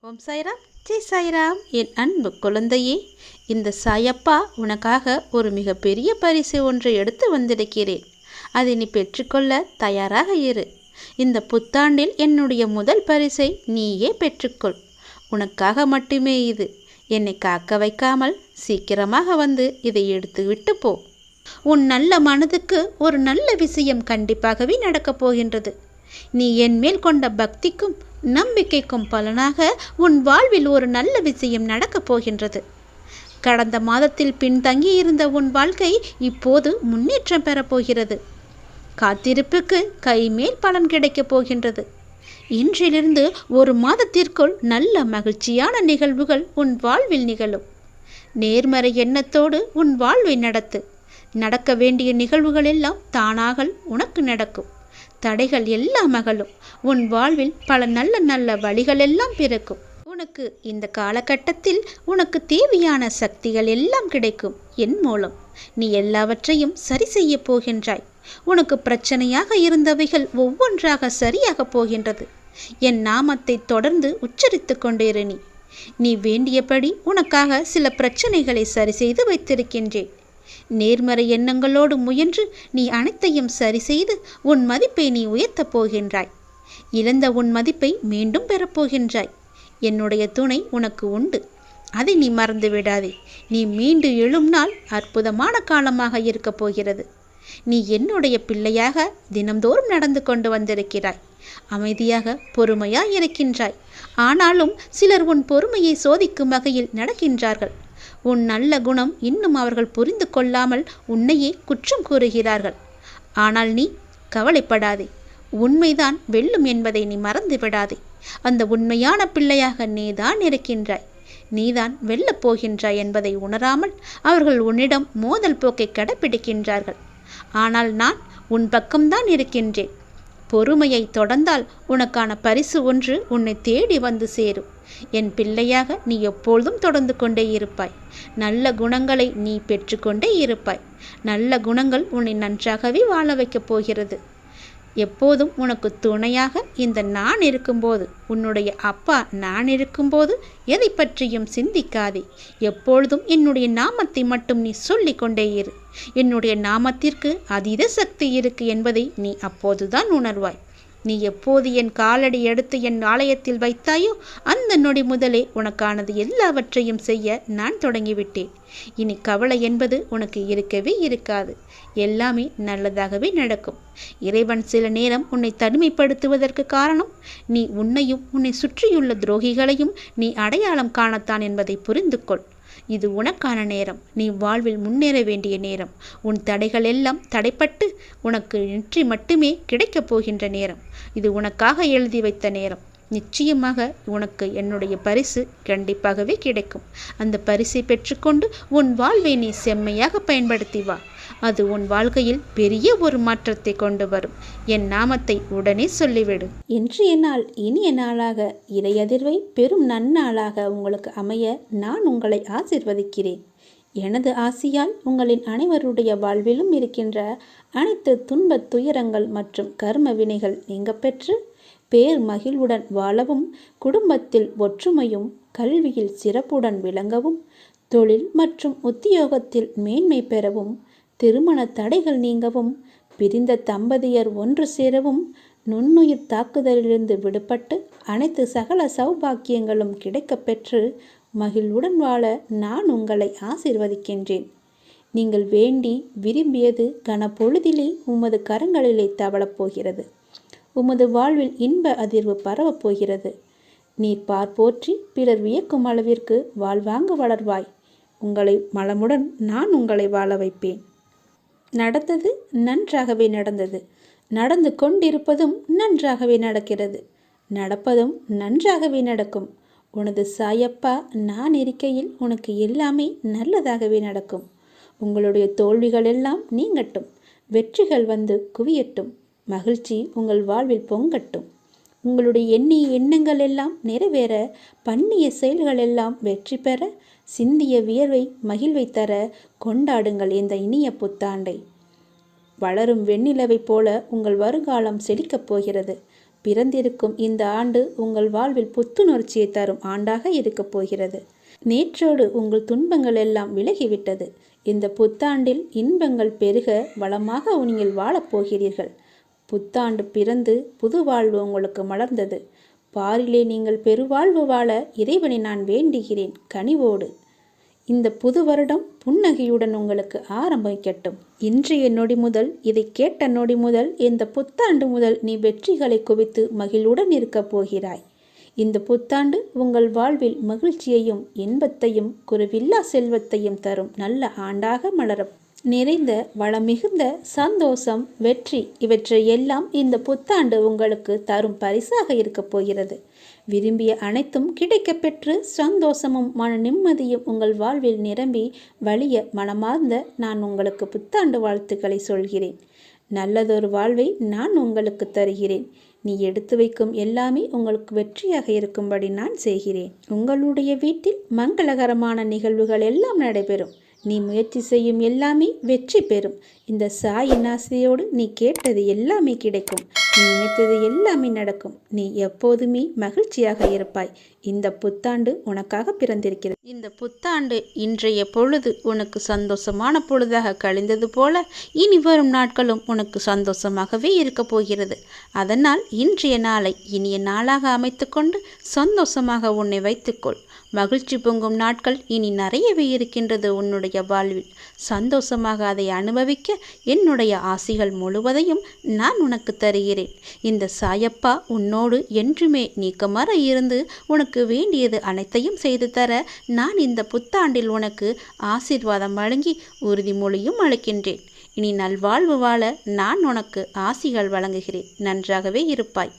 ஓம் சாய்ராம். ஜெய் சாய்ராம். என் அன்பு குழந்தையே இந்த சாயப்பா உனக்காக ஒரு மிகப்பெரிய பரிசு ஒன்றை எடுத்து வந்திருக்கிறேன். அதை நீ பெற்றுக்கொள்ள தயாராக இரு. இந்த புத்தாண்டில் என்னுடைய முதல் பரிசை நீயே பெற்றுக்கொள். உனக்காக மட்டுமே இது. என்னை காக்க வைக்காமல் சீக்கிரமாக வந்து இதை எடுத்து விட்டு போ. உன் நல்ல மனதுக்கு ஒரு நல்ல விஷயம் கண்டிப்பாகவே நடக்கப் போகின்றது. நீ என் மேல் கொண்ட பக்திக்கும் நம்பிக்கைக்கும் பலனாக உன் வாழ்வில் ஒரு நல்ல விஷயம் நடக்கப் போகின்றது. கடந்த மாதத்தில் பின்தங்கியிருந்த உன் வாழ்க்கை இப்போது முன்னேற்றம் பெறப்போகிறது காத்திருப்புக்கு கைமேல் பலன் கிடைக்கப் போகின்றது. இன்றிலிருந்து ஒரு மாதத்திற்குள் நல்ல மகிழ்ச்சியான நிகழ்வுகள் உன் வாழ்வில் நிகழும். நேர்மறை எண்ணத்தோடு உன் வாழ்வை நடத்து. நடக்க வேண்டிய நிகழ்வுகள் எல்லாம் தானாக உனக்கு நடக்கும். தடைகள் எல்லாம் அகலும் உன் வாழ்வில் பல நல்ல நல்ல வழிகள் எல்லாம் பிறக்கும். உனக்கு இந்த காலகட்டத்தில் உனக்கு தேவையான சக்திகள் எல்லாம் கிடைக்கும். என் மூலம் நீ எல்லாவற்றையும் சரி செய்ய போகின்றாய். உனக்கு பிரச்சனையாக இருந்தவைகள் ஒவ்வொன்றாக சரியாக போகின்றது. என் நாமத்தை தொடர்ந்து உச்சரித்து கொண்டிரு நீ. நீ வேண்டியபடி உனக்காக சில பிரச்சனைகளை சரி செய்து வைத்திருக்கின்றேன். நேர்மறை எண்ணங்களோடு முயன்று நீ அனைத்தையும் சரி செய்து உன் மதிப்பை நீ உயர்த்தப் போகின்றாய். இழந்த உன் மதிப்பை மீண்டும் பெறப்போகின்றாய் என்னுடைய துணை உனக்கு உண்டு. அதை நீ மறந்து விடாதே. நீ மீண்டு எழும் நாள் அற்புதமான காலமாக இருக்கப் போகிறது. நீ என்னுடைய பிள்ளையாக தினம்தோறும் நடந்து கொண்டு வந்திருக்கிறாய். அமைதியாக பொறுமையாய் இருக்கின்றாய். ஆனாலும் சிலர் உன் பொறுமையை சோதிக்கும் வகையில் நடக்கின்றார்கள். உன் நல்ல குணம் இன்னும் அவர்கள் புரிந்து கொள்ளாமல் உன்னையே குற்றம் கூறுகிறார்கள். ஆனால் நீ கவலைப்படாதே. உண்மைதான் வெல்லும் என்பதை நீ மறந்து விடாதே அந்த உண்மையான பிள்ளையாக நீதான் இருக்கின்றாய். நீதான் வெல்லப் போகின்றாய் என்பதை உணராமல் அவர்கள் உன்னிடம் மோதல் போக்கை கடைப்பிடிக்கின்றார்கள். ஆனால் நான் உன் பக்கம்தான் இருக்கின்றேன். பொறுமையை தொடர்ந்தால் உனக்கான பரிசு ஒன்று உன்னை தேடி வந்து சேரும். என் பிள்ளையாக நீ எப்பொழுதும் தொடர்ந்து கொண்டே இருப்பாய். நல்ல குணங்களை நீ பெற்றுக்கொண்டே இருப்பாய். நல்ல குணங்கள் உன்னை நன்றாகவே வாழ வைக்கப் போகிறது. எப்போதும் உனக்கு துணையாக இந்த நான் இருக்கும்போது உன்னுடைய அப்பா நான் இருக்கும்போது எதை பற்றியும் சிந்திக்காதே. எப்பொழுதும் என்னுடைய நாமத்தை மட்டும் நீ சொல்லிக் கொண்டே இரு. என்னுடைய நாமத்திற்கு அதீத சக்தி இருக்கு என்பதை நீ அப்போதுதான் உணர்வாய். நீ எப்போது என் காலடி எடுத்து என் ஆலயத்தில் வைத்தாயோ அந்த நொடி முதலே உனக்கானது எல்லாவற்றையும் செய்ய நான் தொடங்கிவிட்டேன். இனி கவலை என்பது உனக்கு இருக்கவே இருக்காது. எல்லாமே நல்லதாகவே நடக்கும். இறைவன் சில நேரம் உன்னை தனிமைப்படுத்துவதற்கு காரணம் நீ உன்னையும் உன்னை சுற்றியுள்ள துரோகிகளையும் நீ அடையாளம் காணத்தான் என்பதை புரிந்து கொள் இது உனக்கான நேரம். நீ வாழ்வில் முன்னேற வேண்டிய நேரம். உன் தடைகள் எல்லாம் தடைப்பட்டு உனக்கு வெற்றி மட்டுமே கிடைக்கப் போகின்ற நேரம். இது உனக்காக எழுதி வைத்த நேரம். நிச்சயமாக உனக்கு என்னுடைய பரிசு கண்டிப்பாகவே கிடைக்கும். அந்த பரிசை பெற்றுக்கொண்டு உன் வாழ்வை நீ செம்மையாக பயன்படுத்தி வா. அது உன் வாழ்க்கையில் பெரிய ஒரு மாற்றத்தை கொண்டு வரும். என் நாமத்தை உடனே சொல்லிவிடு. இன்றைய நாள் இனிய நாளாக இறையதிர்வை பெரும் நன்னாளாக உங்களுக்கு அமைய நான் உங்களை ஆசிர்வதிக்கிறேன். எனது ஆசியால் உங்களின் அனைவருடைய வாழ்விலும் இருக்கின்ற அனைத்து துன்பத் துயரங்கள் மற்றும் கர்ம வினைகள் நீங்க பெற்று பேர் மகிழ்வுடன் வாழவும் குடும்பத்தில் ஒற்றுமையும் கல்வியில் சிறப்புடன் விளங்கவும் தொழில் மற்றும் உத்தியோகத்தில் மேன்மை பெறவும் திருமண தடைகள் நீங்கவும் பிரிந்த தம்பதியர் ஒன்று சேரவும் நுண்ணுயிர் தாக்குதலிலிருந்து விடுபட்டு அனைத்து சகல சௌபாக்கியங்களும் கிடைக்கப்பெற்று மகிழ்வுடன் வாழ நான் உங்களை ஆசிர்வதிக்கின்றேன். நீங்கள் வேண்டி விரும்பியது கனப்பொழுதிலே உமது கரங்களிலே தவளப் போகிறது. உமது வாழ்வில் இன்ப அதிர்வு பரவப் போகிறது. நீர் பார்ப்போற்றி பிறர் வியக்கும் அளவிற்கு வாழ்வாங்கு வளர்வாய். உங்களை மலமுடன் நான் உங்களை வாழ வைப்பேன். நடந்தது நன்றாகவே நடந்தது. நடந்து கொண்டிருப்பதும் நன்றாகவே நடக்கிறது. நடப்பதும் நன்றாகவே நடக்கும். உனது சாயப்பா நான் இருக்கையில் உனக்கு எல்லாமே நல்லதாகவே நடக்கும். உங்களுடைய தோல்விகள் எல்லாம் நீங்கட்டும். வெற்றிகள் வந்து குவியட்டும். மகிழ்ச்சி உங்கள் வாழ்வில் பொங்கட்டும். உங்களுடைய எண்ணிய எண்ணங்கள் எல்லாம் நிறைவேற பண்ணிய செயல்கள் எல்லாம் வெற்றி பெற சிந்திய வியர்வை மகிழ்வை தர கொண்டாடுங்கள் இந்த இனிய புத்தாண்டை. வளரும் வெண்ணிலவை போல உங்கள் வருங்காலம் செழிக்கப் போகிறது. பிறந்திருக்கும் இந்த ஆண்டு உங்கள் வாழ்வில் புத்துணர்ச்சியை தரும் ஆண்டாக இருக்கப் போகிறது. நேற்றோடு உங்கள் துன்பங்கள் எல்லாம் விலகிவிட்டது. இந்த புத்தாண்டில் இன்பங்கள் பெருக வளமாக நீங்கள் வாழப்போகிறீர்கள் புத்தாண்டு பிறந்து புது வாழ்வு உங்களுக்கு மலர்ந்தது. பாரிலே நீங்கள் பெருவாழ்வு வாழ இறைவனை நான் வேண்டுகிறேன் கனிவோடு. இந்த புது வருடம் புன்னகையுடன் உங்களுக்கு ஆரம்பிக்கட்டும். இன்றைய நொடி முதல் இதை கேட்ட நொடி முதல் இந்த புத்தாண்டு முதல் நீ வெற்றிகளை குவித்து மகிழ்வுடன் இருக்கப் போகிறாய். இந்த புத்தாண்டு உங்கள் வாழ்வில் மகிழ்ச்சியையும் இன்பத்தையும் குருவில்லா செல்வத்தையும் தரும். நல்ல ஆண்டாக மலரும் நிறைந்த வளமிகுந்த சந்தோஷம் வெற்றி இவற்றை எல்லாம் இந்த புத்தாண்டு உங்களுக்கு தரும் பரிசாக இருக்கப் போகிறது. விரும்பிய அனைத்தும் கிடைக்கப்பெற்று சந்தோஷமும் மன நிம்மதியும் உங்கள் வாழ்வில் நிரம்பி வலிய மனமார்ந்த நான் உங்களுக்கு புத்தாண்டு வாழ்த்துக்களை சொல்கிறேன். நல்லதொரு வாழ்வை நான் உங்களுக்கு தருகிறேன். நீ எடுத்து வைக்கும் எல்லாமே உங்களுக்கு வெற்றியாக இருக்கும்படி நான் செய்கிறேன். உங்களுடைய வீட்டில் மங்களகரமான நிகழ்வுகள் எல்லாம் நடைபெறும். நீ முயற்சி செய்யும் எல்லாமே வெற்றி பெறும். இந்த சாயின் ஆசையோடு நீ கேட்டது எல்லாமே கிடைக்கும். நீ நினைத்தது எல்லாமே நடக்கும். நீ எப்போதுமே மகிழ்ச்சியாக இருப்பாய். இந்த புத்தாண்டு உனக்காக பிறந்திருக்கிறது. இந்த புத்தாண்டு இன்றைய பொழுது உனக்கு சந்தோஷமான பொழுதாக கழிந்தது போல இனி வரும் நாட்களும் உனக்கு சந்தோஷமாகவே இருக்கப் போகிறது. அதனால் இன்றைய நாளை இனிய நாளாக அமைத்துக்கொண்டு சந்தோஷமாக உன்னை வைத்துக்கொள். மகிழ்ச்சி பொங்கும் நாட்கள் இனி நிறையவே இருக்கின்றது உன்னுடைய வாழ்வில். சந்தோஷமாக அதை அனுபவிக்க என்னுடைய ஆசிகள் முழுவதையும் நான் உனக்கு தருகிறேன். இந்த சாயப்பா உன்னோடு என்றுமே நீக்கமர இருந்து உனக்கு வேண்டியது அனைத்தையும் செய்து தர நான் இந்த புத்தாண்டில் உனக்கு ஆசீர்வாதம் வழங்கி உறுதிமொழியும் அளிக்கின்றேன். இனி நல்வாழ்வு வாழ நான் உனக்கு ஆசிகள் வழங்குகிறேன். நன்றாகவே இருப்பாய்.